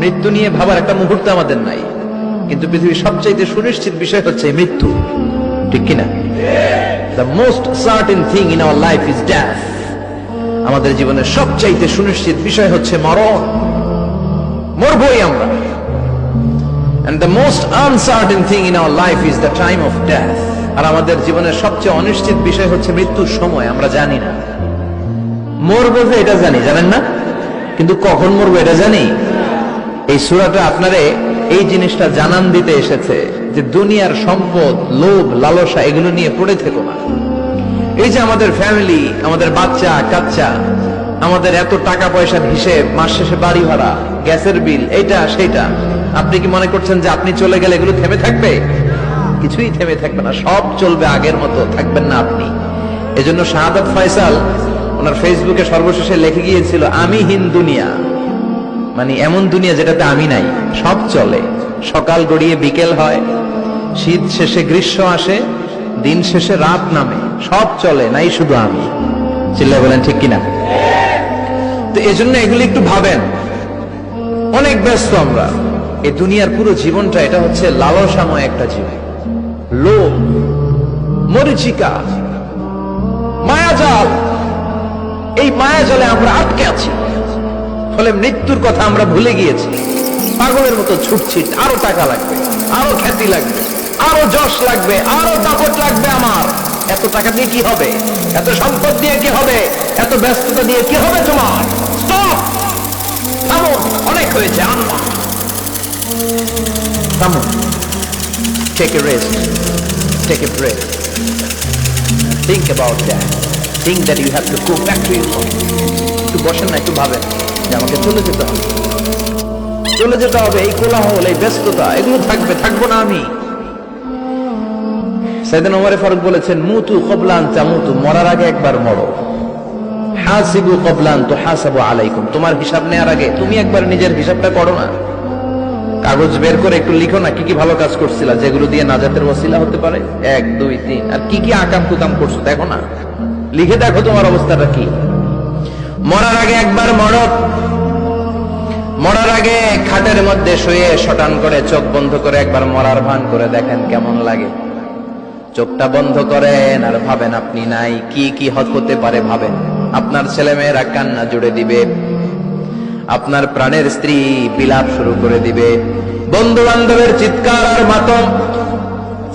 মৃত্যু নিয়ে ভাবার একটা মুহূর্ত আমাদের নাই। কিন্তু পৃথিবীর সবচাইতে সুনিশ্চিত বিষয় হচ্ছে মৃত্যু। ঠিক কিনা? The most certain thing in our life is death আমাদের জীবনের সবচাইতে সুনিশ্চিত বিষয় হচ্ছে মরণ। মরবই আমরা। And the most uncertain thing in our life is the time of death. আর আমাদের জীবনের সবচেয়ে অনিশ্চিত বিষয় হচ্ছে মৃত্যুর সময়, আমরা জানি না। মরবো যে এটা জানি, জানেন না? কিন্তু কখন মরবো এটা জানি? এই সুরাটা আপনারে এই জিনিসটা জানান দিতে এসেছে যে দুনিয়ার সম্পদ, লোভ, লালসা এগুলো নিয়ে পড়ে থেকো না। এই যে আমাদের ফ্যামিলি আমাদের বাচ্চা, কাচ্চা, আমাদের এত টাকা পয়সার হিসেব, মাস শেষে বাড়ি ভাড়া, গ্যাসের বিল, এইটা, সেইটা, আপনি কি মনে করছেন যে আপনি চলে গেলে এগুলো থেমে থাকবে? কিছুই থেমে থাকবে না, সব চলবে আগের মতো, থাকবেন না আপনি। এজন্য শাহাদাত ফয়সাল, ওনার ফেসবুকে সর্বশেষে লিখে গিয়েছিল, আমি হিন দুনিয়া। মানে এমন দুনিয়া যেটাতে আমি নাই, সব চলে। সকাল গড়িয়ে বিকেল হয়, শীত শেষে গ্রীষ্ম আসে, দিন শেষে রাত নামে, সব চলে, নাই শুধু আমি। চিল্লা বলেন ঠিক কিনা? তো এজন্য এগুলি একটু ভাবেন। অনেক ব্যস্ত আমরা। এই দুনিয়ার পুরো জীবনটা এটা হচ্ছে লালসাময় একটা জীবন। লোভ, মরিচিকা, মায়াজাল। এই মায়াজালে আমরা আটকে আছি। ফলে মৃত্যুর কথা আমরা ভুলে গিয়েছি। পাগলের মতো ছুটছি, আরও টাকা লাগবে, আরও খ্যাতি লাগবে, আরও যশ লাগবে, আরও দাপট লাগবে আমার। এত টাকা দিয়ে কি হবে? এত সম্পদ দিয়ে কি হবে? এত ব্যস্ততা দিয়ে কি হবে তোমার? অনেক হয়েছে আনবা থামুন take a rest take think about that think that you have to go back to your home. একটু বসেন না, একটু ভাবেন। যে আমাকে চলে যেতে হবে। চলে যেতে হবে, এই কোলাহল, এই ব্যস্ততা, এগুলো থাকবে, থাকব না আমি। ওমরে ফারুক বলেছেন, মুতু কবলান চামুতু মরার আগে একবার মরো। হাসিবু কবলান তো হাসাবু আলাইকুম। তোমার হিসাব নেওয়ার আগে তুমি একবার নিজের হিসাবটা করো না। কাগজ বের করে একটু লিখো না, কি কি ভালো কাজ করছিলা, যেগুলো দিয়ে নাজাতের ওসিলা হতে পারে? এক, দুই, তিন। আর কি কি আকাম কুকাম করছ, দেখো না। লিখে দেখো তোমার অবস্থাটা কি। মরার আগে একবার মরত মরার আগে খাটের মধ্যে শুয়ে শটান করে চোখ বন্ধ করে একবার মরার ভান করে দেখেন কেমন লাগে। চোখটা বন্ধ করেন আর ভাবেন আপনি নাই, কি কি হত হতে পারে ভাবেন। আপনার ছেলে মেয়েরা কান্না জুড়ে দিবে। আপনার প্রাণের স্ত্রী বিলাপ শুরু করে দিবে। বন্ধু বান্ধবের চিৎকার আর মাতম।